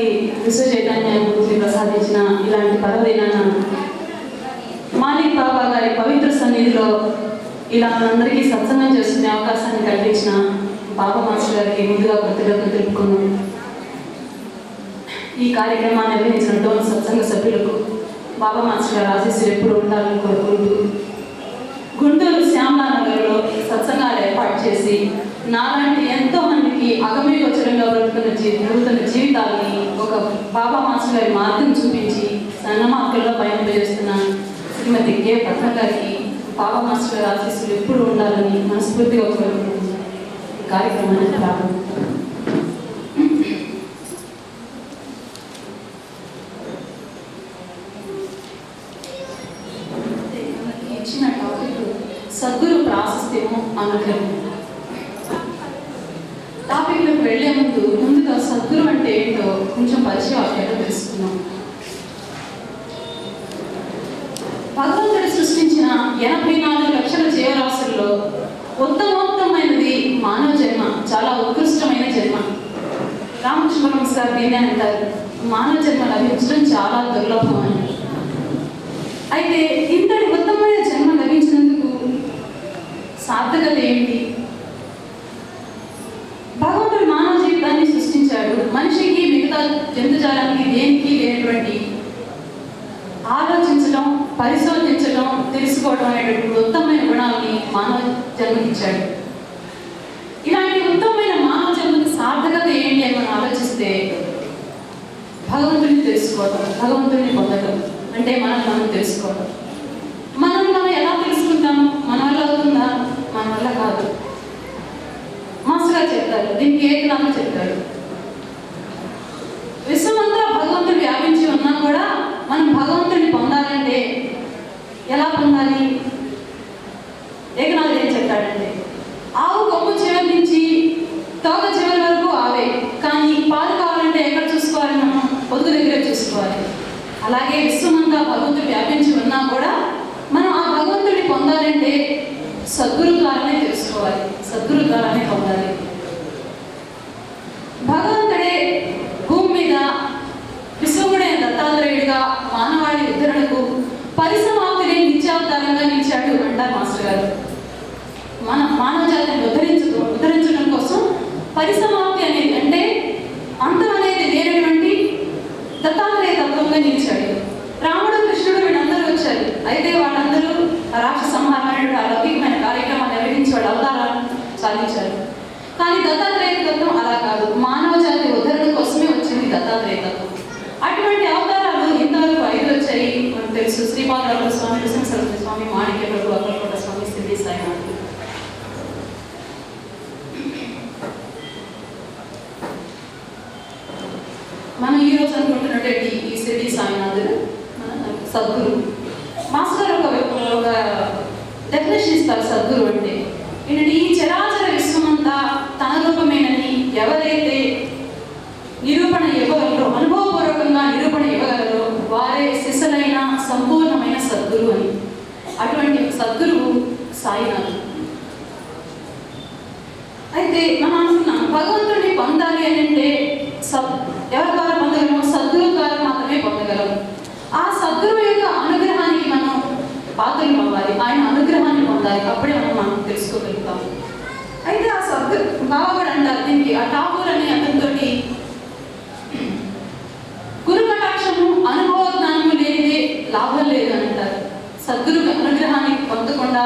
మనకి విశ్వ చైతన్య గురించి ప్రసాదించిన ఇలాంటి పర్వదినాన మాలిక్ బాబా గారి పవిత్ర సన్నిధిలో ఇలా మనందరికీ సత్సంగం చేసుకునే అవకాశాన్ని కల్పించిన బాబా మాస్టర్ గారికి ముందుగా కృతజ్ఞతలు తెలుపుకున్నాం ఈ కార్యక్రమాన్ని నిర్వహించిన డోన్ సత్సంగ సభ్యులకు బాబా మాస్టర్ గారు ఆశీస్సులు ఎప్పుడు ఉండాలని కోరుకుంటూ గుంటూరు శ్యామలా నగర్లో సత్సంగాలు ఏర్పాటు చేసి నాలాంటి ఎంతో మంది ఈ అగమే వచ్చరంగా బ్రతుకున్న జీ బ్రతుకుతున్న జీవితాలని ఒక బాబా మాస్టర్ గారి మార్గం చూపించి సన్న మార్గంలో పయనింపజేస్తున్న శ్రీమతి కే. పద్మ గారికి బాబా మాస్టర్ గారి ఆశీస్సులు ఎప్పుడు ఉండాలని మనస్ఫూర్తిగా ఒక ఈ కార్యక్రమాన్ని ప్రారంభం. సార్థకత ఏంటి భగవంతుడు మానవ జీవితాన్ని సృష్టించాడు. మనిషికి మిగతా జంతుజాలానికి దేనికి లేనటువంటి ఆలోచించడం పరిశోధించడం తెలుసుకోవడం అనేటప్పుడు ఉత్తమమైన గుణాలని మానవ జన్మకిచ్చాడు ఇలాంటి ఉత్తమమైన మానవ జన్మకి సార్థకత ఏంటి అని మనం ఆలోచిస్తే భగవంతుడిని తెలుసుకోవడం భగవంతుడిని పొందడం అంటే మనం మనం తెలుసుకోవడం మనం మనం ఎలా తెలుసుకుంటాము మన వల్ల అవుతుందా మన వల్ల కాదు మాస్టర్ గారు చెప్తారు దీనికి ఏ గ్రంథం చెప్తారు విశ్వమంతా భగవంతుడు వ్యాపించి ఉన్నా కూడా మనం భగవంతుడిని పొందాలంటే ఎలా పొందాలి ఏకనాథ్ ఏం చెప్తాడంటే ఆవు కొమ్ము చివరి నుంచి తోక చివరి వరకు ఆవే కానీ పాలు కావాలంటే ఎక్కడ చూసుకోవాలి మనం పొదుగు దగ్గర చూసుకోవాలి అలాగే విశ్వమంతా భగవంతుడు వ్యాపించి ఉన్నా కూడా మనం ఆ భగవంతుడిని పొందాలంటే సద్గురు ద్వారానే తెలుసుకోవాలి సద్గురు ద్వారానే పొందాలి భగవంతుడే భూమి మీద విశ్వముడైన దత్తాత్రేయుడిగా మానవాళి ఉద్ధరణకు పరిసమాప్తిని నిత్యావతారంగా నిలిచాడు అంటారు మాస్టర్ గారు మన మానవ జాతిని ఉద్ధరించు ఉద్ధరించడం కోసం పరిసమాప్తి అనేది అంటే అంతం అనేది లేనటువంటి దత్తాత్రేయ తత్వంగా నిలిచాడు రాముడు కృష్ణుడు వీళ్ళందరూ వచ్చారు. అయితే వాళ్ళందరూ రాష్ట్ర సంహారమైన అలౌకికమైన కార్యక్రమాలు నిర్వహించి వాళ్ళ అవతారాలను సాధించారు. కానీ దత్తాత్రేయ తత్వం అలా కాదు. మానవ జాతి ఉద్ధరణ కోసమే వచ్చింది దత్తాత్రేయ తత్వం అటువంటి అవతారాలు ఇంతవరకు ఐదు వచ్చాయి మనకు తెలుసు శ్రీపాదరావు స్వామి నృసింహ సరస్వతి స్వామి మాణిక్య ప్రభు అక్కలకోట స్వామి సిద్ధి సాయినాథ్ హీరోస్ అనుకుంటున్నట్టే రోజు ఈ సిద్ధి సాయినాథుడు సద్గురు. మాస్టర్ ఒక ఒక డెఫినేషన్ ఇస్తారు సద్గురు అంటే. ఏంటంటే ఈ చరాచర విశ్వమంతా తన రూపమేనని ఎవరైతే నిరూపణ ఇవ్వగలరో అనుభవపూర్వకంగా నిరూపణ ఇవ్వగలరో వారే శిశులైన సంపూర్ణమైన సద్గురు అని. అటువంటి సద్గురువు సాయినాథ్ అయితే మనం అనుకున్నాం భగవంతుడిని పొందాలి అని అంటే సద్ ఎవరి ద్వారా పొందగలము సద్గురు ద్వారా మాత్రమే పొందగలము. ఆ సద్గురు యొక్క అనుగ్రహానికి మనం పాత్రలు అవ్వాలి ఆయన అనుగ్రహాన్ని పొందాలి. అప్పుడే మనం మనం తెలుసుకోగలుగుతాం అయితే ఆ సద్గురు బాబా కూడా అంటారు దీనికి ఆ ఠాకూర్ అనే అతనితోటి గురు కటాక్షము అనుభవ జ్ఞానము లేనిదే లాభం లేదు అంటారు. సద్గురు అనుగ్రహాన్ని పొందకుండా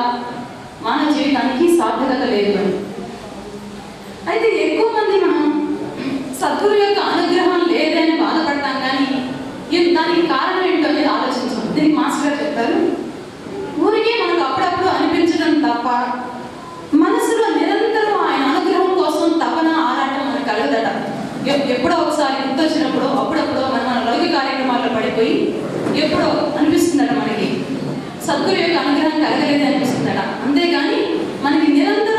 మానవ జీవితానికి సార్థకత లేదు అని. అయితే ఎక్కువ మంది మనం సద్గురు యొక్క అనుగ్రహం లేదని బాధపడతాం కానీ ఇది దానికి కారణం ఏంటో అనేది ఆలోచించాం దీనికి మాస్టర్ గారు చెప్తారు ఊరికే మనకు అప్పుడప్పుడు అనిపించడం తప్ప మనసులో నిరంతరం ఆయన అనుగ్రహం కోసం తపన ఆరాటం మనకు కలగదట ఎప్- ఎప్పుడో ఒకసారి గుర్తొచ్చినప్పుడు అప్పుడప్పుడు మన మన లౌకిక కార్యక్రమాల్లో పడిపోయి ఎప్పుడో అనిపిస్తుందట మనకి. సద్గురు యొక్క అనుగ్రహం కలగలేదు అనిపిస్తుందట. అంతేగాని మనకి నిరంతరం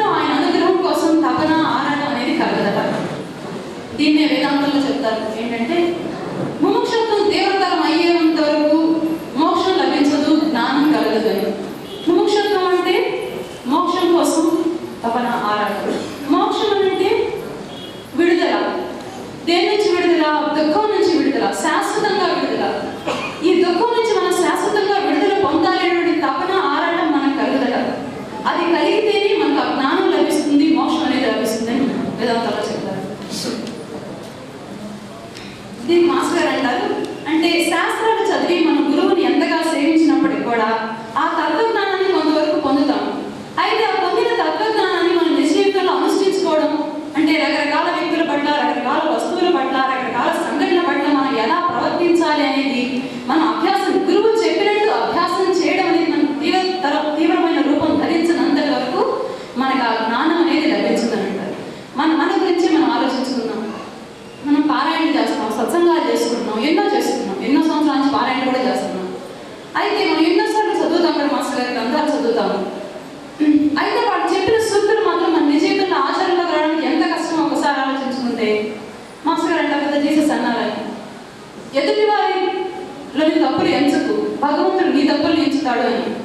ఎదుటి వారిలోని తప్పులు ఎంచకు. భగవంతుడు నీ తప్పులు ఎంచుతాడు అని.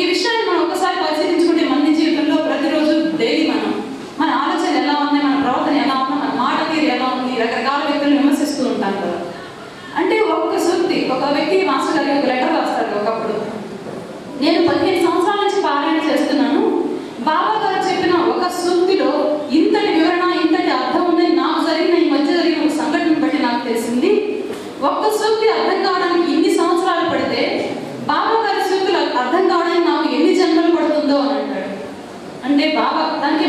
ఈ విషయాన్ని మనం ఒకసారి పరిశీలించుకుంటే మన జీవితంలో ప్రతిరోజు డైలీ మనం మన ఆలోచన ఎలా ఉంది మన ప్రవర్తన ఎలా ఉంది మన మాట తీరు ఎలా ఉంది రకరకాల వ్యక్తులు విమర్శిస్తూ ఉంటాం కదా. అంటే ఒక్క సూక్తి ఒక వ్యక్తి మాస్టర్ గారికి ఒక లెటర్ రాస్తాడు ఒకప్పుడు. నేను పదిహేను సంవత్సరాల నుంచి పారాయణ చేస్తున్నాను. బాబా గారు చెప్పిన ఒక సూక్తిలో ఇంతటి ఒక్క సూక్తి అర్థం కావడానికి ఇన్ని సంవత్సరాలు పడితే బాబా గారి సూక్తులు అర్థం కావడానికి నాకు ఎన్ని జన్మలు పడుతుందో అని అంటాడు. అంటే బాబా దానికి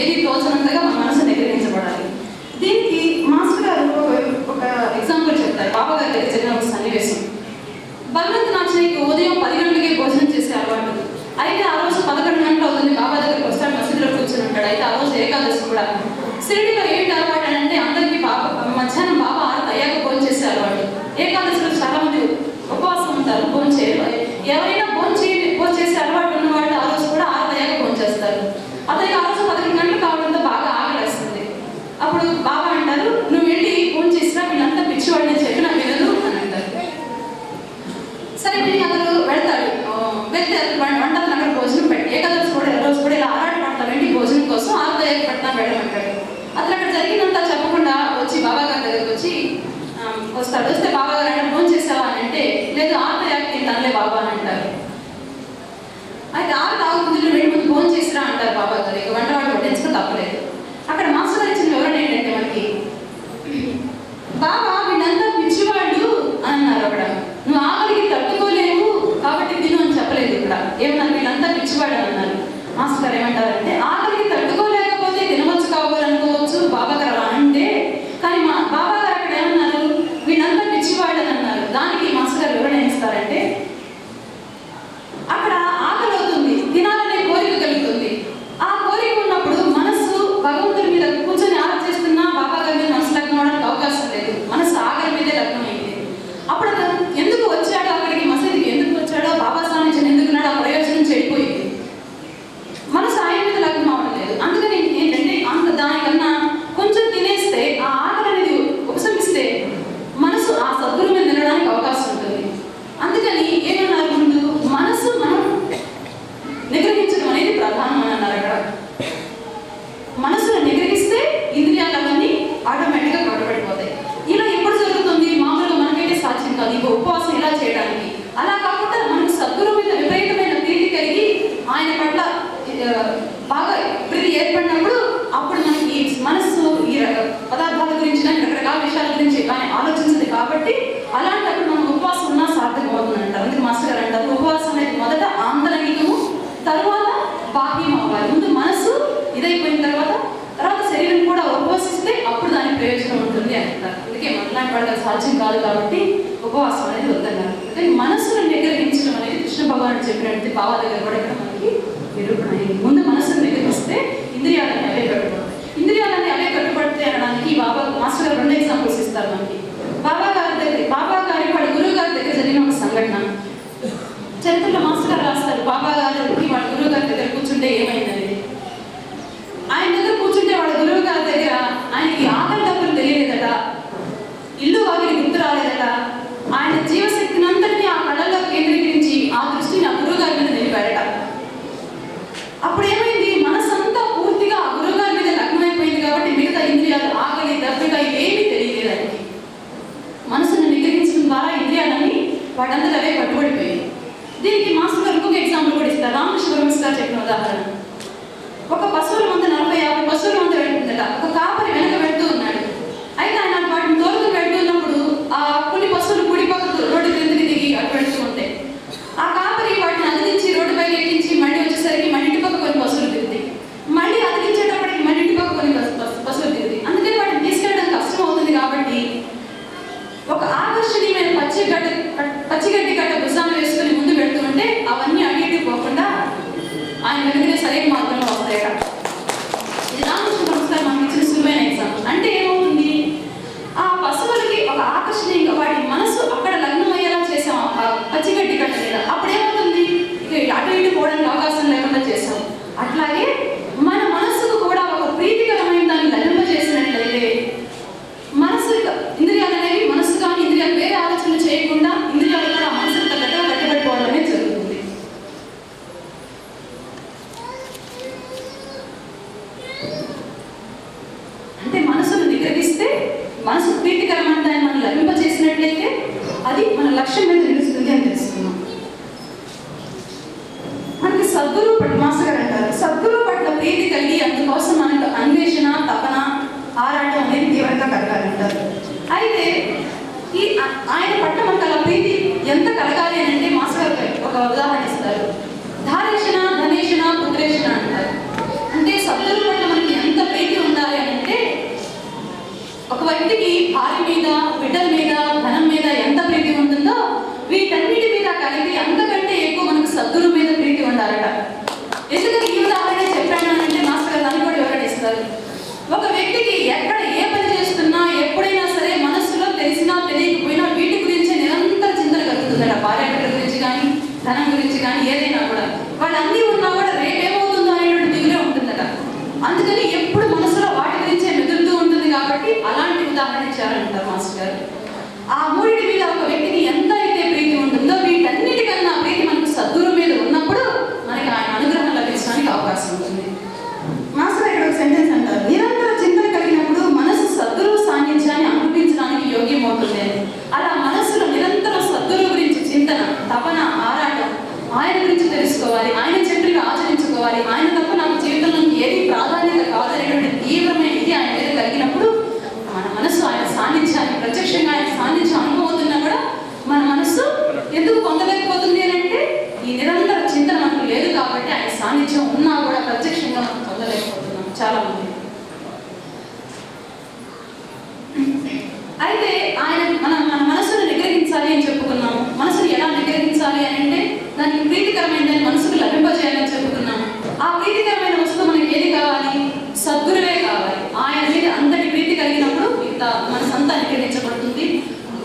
ఏది తోచినంతగా మన మనసు నిగ్రహించబడాలి. దీనికి మాస్టర్ గారు ఒక ఎగ్జాంపుల్ చెప్తారు. బాబా గారు చిన్న ఒక సన్నివేశం. బలవంత నాచనకి ఉదయం పది గంటలకే భోజనం చేసే అలవాటు. అయితే ఆ రోజు పదకొండు గంటలు అవుతుంది. బాబా దగ్గరికి వస్తాడు మసీదులో కూర్చొని ఉంటాడు. అయితే ఆ రోజు ఏకాదశి కూడా. శిరిడి అప్పుడు బాబా అంటారు నువ్వు నువ్వేంటి ఫోన్ చేసినా వీళ్ళంతా పిచ్చివాడిని చెప్పి నాకు వినదు అంటారు. సరే నేను అతను వెళ్తాడు వెళ్తే వంటలు అక్కడ భోజనం పెట్టి ఏకాదశి కూడా రోజు కూడా ఇలా ఆరాట పడతాడు ఏంటి? భోజనం కోసం ఆరుదయకు పడతా వెళ్ళమంటాడు అతను అక్కడ జరిగినంత చెప్పకుండా వచ్చి బాబా గారి దగ్గరికి వచ్చి వస్తాడు. వస్తే బాబా గారు ఆయన ఫోన్ చేసావా అని అంటే లేదు ఆరుదయాకి తింటానులే బాబా అని అంటారు. అయితే ఆరు తాగుతుంది రెండు ముందు ఫోన్ చేసిరా అంటారు బాబా గారు. ఇక వంట వాళ్ళు పట్టించుకో తప్పలేదు. బాబా వీళ్ళంతా పిచ్చివాళ్ళు అన్నారు అక్కడ. నువ్వు ఆకలికి తట్టుకోలేవు కాబట్టి తిను అని చెప్పలేదు ఇక్కడ. ఏమన్నారు వీళ్ళంతా పిచ్చివాడు అన్నారు. మాస్టర్ ఏమంటారంటే ఆకలికి తట్టుకోలేకపోతే తినవచ్చు కావాలనుకోవచ్చు బాబా గారు సాధ్యం కాదు కాబట్టి ఉపవాసం అనేది వద్దన్నారు. అంటే మనసును నిగ్రహించడం అనేది కృష్ణ భగవానుడు చెప్పినట్టు భావ దగ్గర కూడా ఇక్కడ మనకి నిరూపణ ముందు మనసును నిగ్రహిస్తే ఇంద్రియాలని అవే కట్టుబడతాయి. ఇంద్రియాలని అవే కట్టుబడితే అనడానికి బాబా మాస్టర్ గారు రెండు ఎగ్జాంపుల్స్ ఇస్తారు మనకి. బాబా గారి దగ్గర బాబా గారి వాడి గురువు గారి దగ్గర జరిగిన ఒక సంఘటన. చరిత్రలో మాస్టర్ గారు రాస్తారు బాబా గారికి వాడి గురువు గారి దగ్గర కూర్చుంటే ఏమైంది ఆయన దగ్గర guarda इतने सारे मान తెలిస్తే మనసు ప్రీతికరమైన దాన్ని మనం లభింపజేసినట్లయితే అది మన లక్ష్యం మీద నిలుస్తుంది అని తెలుసుకున్నాం. మనకి సద్గురు పట్మాస గారు అంటారు సద్గురు పట్ల ప్రీతి కలిగి అందుకోసం మనకు అన్వేషణ తపన ఆరాటం అనేది తీవ్రంగా కలగాలంటారు. అయితే ఆచరించుకోవాలి ఆయన తప్ప నాకు జీవితంలో ఏది ప్రాధాన్యత కాదనేటువంటి తీవ్రమైన ఇది ఆయన మీద కలిగినప్పుడు మన మనసు ఆయన సాన్నిధ్యాన్ని ప్రత్యక్షంగా ఆయన సాన్నిధ్యం అనుభవతున్నా కూడా మన మనసు ఎందుకు పొందలేకపోతుంది అని అంటే ఈ నిరంతర చింతన మనకు లేదు కాబట్టి ఆయన సాన్నిధ్యం ఉన్న కూడా ప్రత్యక్షంగా మనం పొందలేకపోతున్నాం చాలా మంది అయితే ఆయన మన మన మనసును నిగ్రహించాలి అని చెప్పుకున్నాము మనసును ఎలా నిగ్రహించాలి అని అంటే దానికి ప్రీతికరమైనదని మనసుకు లభింపజేయాలని చెప్పుకున్నాము ఆ ప్రీతికరమైన వస్తువు మనకి ఏది కావాలి సద్గురువే కావాలి ఆయన మీద అంతటి ప్రీతి కలిగినప్పుడు మిగతా మనసు అంతా నిగ్రహించబడుతుంది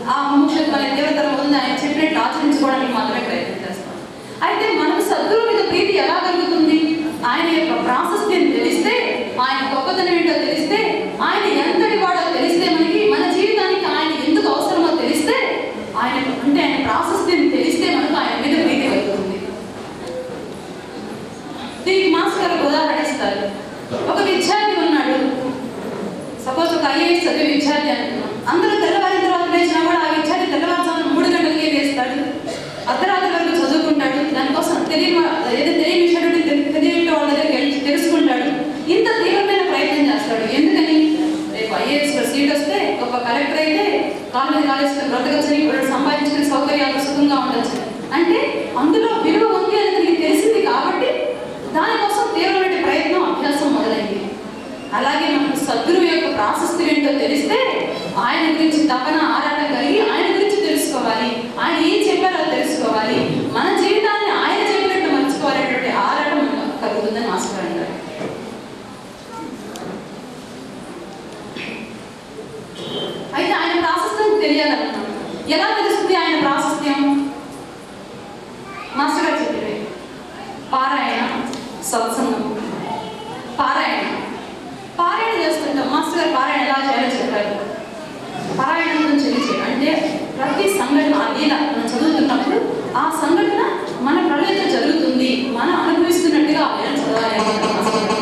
ఆ ముఖ్యత్వ దేవతల ఉంది ఆయన చెప్పినట్టు ఆచరించుకోవడానికి మాత్రమే ప్రయత్నం చేస్తాం. అయితే మనం సద్గురు మీద ప్రీతి ఎలా కలుగుతుంది? ఆయన యొక్క ప్రాశస్త్యం తెలిస్తే ఆయన గొప్పతనం ఏంటో తెలిస్తే ఆయన ఎంతటి వాడో తెలిస్తే మనకి మన జీవితానికి ఆయన ఎందుకు అవసరమో తెలిస్తే ఆయన అంటే ఆయన ప్రాశస్త్యం తెలిస్తే మనకు ఆయన మీద ప్రీతి కలుగుతుంది. దీనికి మాస్టర్ గారు ఉదాహరణ ఇస్తారు. ఒక విద్యార్థి ఉన్నాడు. సపోజ్ ఒక ఐఏఎస్ చదివే విద్యార్థి అనుకున్నాం అందరూ తెల్లవారిన తర్వాత లేచినా కూడా ఆ విద్యార్థి తెల్లవారుజామున మూడు గంటలకే లేస్తాడు అర్ధరాత్రి వరకు చదువుకుంటాడు దానికోసం తెలియని వా- ఏదో తెలియని విషయాలు ఉంటే తెలి- తెలియని వాళ్ళ దగ్గరికి వెళ్ళి తెలుసుకుంటాడు ఇంత తీవ్రమైన ప్రయత్నం చేస్తాడు ఎందుకని రేపు ఐఏఎస్లో సీట్ వస్తే గొప్ప కలెక్టర్ అయితే కాలేజ్ కాలేజ్ బ్రతకచ్చని ఇప్పుడు సంపాదించుకునే సౌకర్యాలు సుఖంగా ఉండొచ్చు అంటే అందులో విలువ ఉంది అని తనకి తెలిసింది కాబట్టి దానికోసం తీవ్రమైన ప్రయత్నం అభ్యాసం మొదలైంది అలాగే మనకు సద్గురు యొక్క ప్రాశస్త్యం ఏంటో తెలిస్తే ఆయన గురించి తపన ఆరాటం కలిగి ఆయన గురించి తెలుసుకోవాలి ఆయన ఏం చెప్పారో అది తెలుసుకోవాలి మన జీవితాన్ని ఆయన చెప్పినట్టు మర్చుకోవాలనేటువంటి ఆరాటం మనకు కలుగుతుందని మాస్టర్ అంటారు అయితే ఆయన ప్రాశస్త్యం తెలియాలనుకున్నాం ఎలా తెలుస్తుంది ఆయన ప్రాశస్త్యం మాస్టర్ గారు చెప్పినవి పారాయణ సత్సంగం పారాయణ పారాయణ చేస్తుంటాం మాస్టర్ గారు పారాయణ ఎలా చేయాలో చెప్పారు పారాయణం గురించి తెలియజేయ అంటే ప్రతి సంఘటన ఆ లీల మనం చదువుతున్నప్పుడు ఆ సంఘటన మన ప్రళయంతో జరుగుతుంది మనం అనుభవిస్తున్నట్టుగా ఆ లీల చదవాలి అంటారు మాస్టర్ గారు.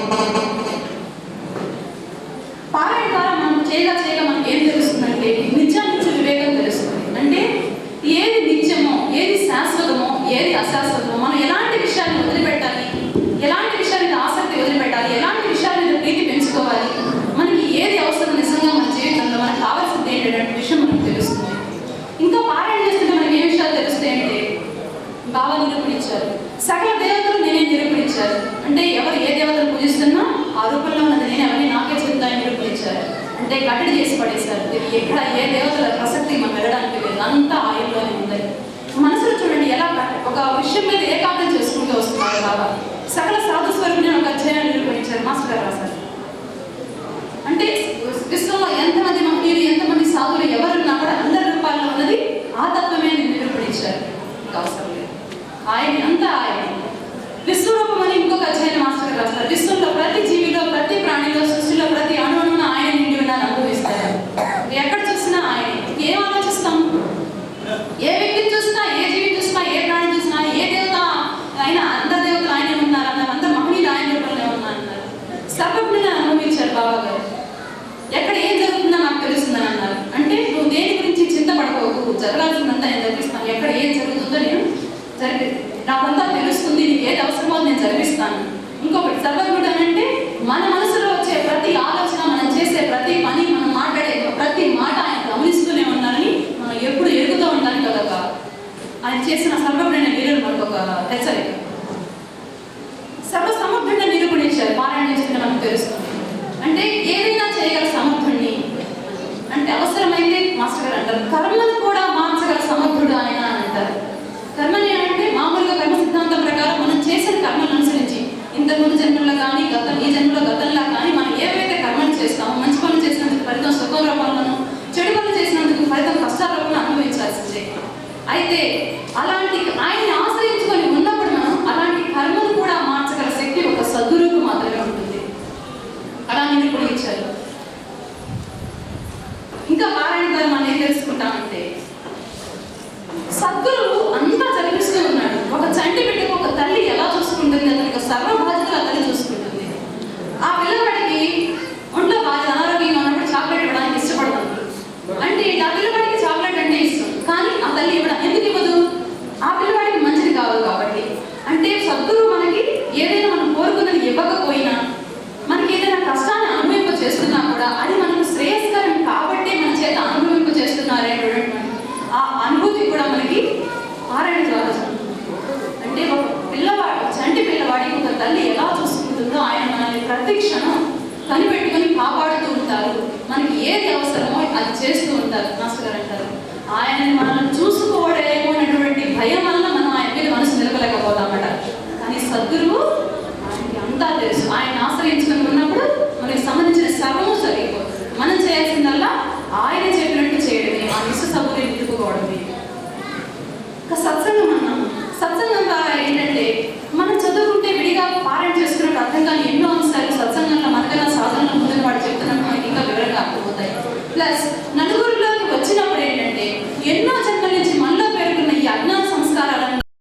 పారాయణ ద్వారా మనం చేయగా చేయగా మనకి ఏం తెలుస్తుందంటే నిత్యానిత్య వివేకం తెలుస్తుంది. అంటే ఏది నిత్యమో ఏది శాశ్వతమో ఏది అశాశ్వతమో మనం ఎలాంటి విషయాన్ని వదిలిపెట్టాలి? ఎలాంటి విషయాల మీద ఆసక్తి వదిలిపెట్టాలి? ఎలాంటి విషయాల మీద ప్రీతి పెంచుకోవాలి? మనకి ఏది అవసరం నిజంగా మన జీవితంలో? మనకు కావాల్సింది ఏంటంటే విషయం మనకు తెలుస్తుంది. ఇంకా పారాయణ చేస్తుంటే మనకి ఏ విషయాలు తెలుస్తాయంటే బాగా నిరూపించారు సకల దేవతలు నేనే నిరూపించారు అంటే ఎవరు ఏ దేవతలు పూజిస్తున్నా ఆ రూపంలో ఉన్నది నేను ఎవరిని అంటే కట్టడి చేసి పడేశారు. ఇది ఎక్కడ ఏ దేవతల ప్రసక్తి మనం వెళ్ళడానికి లేదు. అంతా ఆయనలోనే ఉంది మనసులో చూడండి ఎలా ఒక విషయం మీద ఏకాగ్రం చేసుకుంటూ వస్తున్నారు బాబా. సకల సాధు స్వరూపుని ఒక అధ్యాయాన్ని నిరూపించారు మాస్టర్ గారు రాశారు. అంటే విశ్వంలో ఎంతమంది మహనీయులు ఎంతమంది సాధువులు ఎవరున్నా కూడా అందరి రూపాల్లో ఉన్నది ఆ తత్వమే అని నిరూపించారు. అవసరం లేదు. ఆయన అంతా ఆయన. విశ్వరూపం అని ఇంకొక అధ్యాయం మాస్టర్ గారు రాస్తారు విశ్వ సమగ్రణ నీరు మనకు ఒక హెచ్చరిక. సర్వ నీరు నిరూపణించారు పారాయణ చేస్తుంటే మనకు తెలుస్తుంది. అంటే ఏదైనా చేయగల సమర్థుడిని అంటే అవసరమైతే మాస్టర్ గారు అంటారు. కర్మను కూడా మార్చగల సమర్థుడు ఆయన అంటారు. కర్మని అంటే మామూలుగా కర్మ సిద్ధాంతం ప్రకారం మనం చేసిన కర్మను అనుసరించి ఇంతకుముందు జన్మలో కానీ గతం ఈ జన్మలో గతంలో కానీ మనం ఏవైతే కర్మలు చేస్తామో మంచి పనులు చేసినందుకు ఫలితం సుఖం రూపంలోనూ చెడు పనులు చేసినందుకు ఫలితం కష్టాల రూపంలో అనుభవించాల్సిందే. అయితే జన్మ సద్గురువు అంతా జరిపిస్తూ ఉన్నాడు. ఒక చంటి బిడ్డకు ఒక తల్లి ఎలా చూసుకుంటుంది? అతనికి సర్వ బాధ్యతలు తల్లి చూసుకుంటుంది. ఆ పిల్లవాడికి ఒంట్లో బాగా అనారోగ్యంగా ఉన్నప్పుడు చాక్లెట్ ఇవ్వడానికి ఇష్టపడతాను అంటే ఆ పిల్లవాడికి చాక్లెట్ అంటే ఇష్టం. కానీ ఆ తల్లి ఇవ్వడం ఎందుకు ఇవ్వదు? ఆ పిల్లవాడికి మంచిది కావాలి కాబట్టి. అంటే సద్గురువు మనకి ఏదైనా మనం కోరుకున్నది ఇవ్వకపోయినా మనకి ఏదైనా కష్టాన్ని అనుభవింప చేస్తున్నా కూడా అది మనకు శ్రేయస్కరం కాబట్టే మన చేత అనుభవింప చేస్తున్నారనేటువంటి ఆ అనుభూతి కూడా మనకి పారాయణ ద్వారా జరుగుతుంది. అంటే ఒక పిల్లవాడు ఒక చంటి పిల్లవాడికి ఒక తల్లి ఎలా చూసుకుంటుందో ఆయన మనల్ని ప్రతి క్షణం కనిపెట్టుకొని కాపాడుతూ ఉంటారు. మనకి ఏది అవసరమో అది చేస్తూ ఉంటారు మాస్టర్ గారు అంటారు. ఆయనని మనల్ని చూసుకోవడేమో అనేటువంటి భయం వల్ల మనం ఆయన మీద మనసు నిలవలేకపోతామట కానీ సద్గురువు ఆయనకి అంతా తెలుసు. ఆయన ఆశ్రయించుకుని ఉన్నప్పుడు మనకి సంబంధించిన సర్వము జరిగిపోతుంది. మనం చేయాల్సిందల్లా ఆయన చెప్పినట్టు చేయడమే ఆ విశ్వ సభ్యులు నిలుపుకోవడమే. ఒక సత్సంగం plus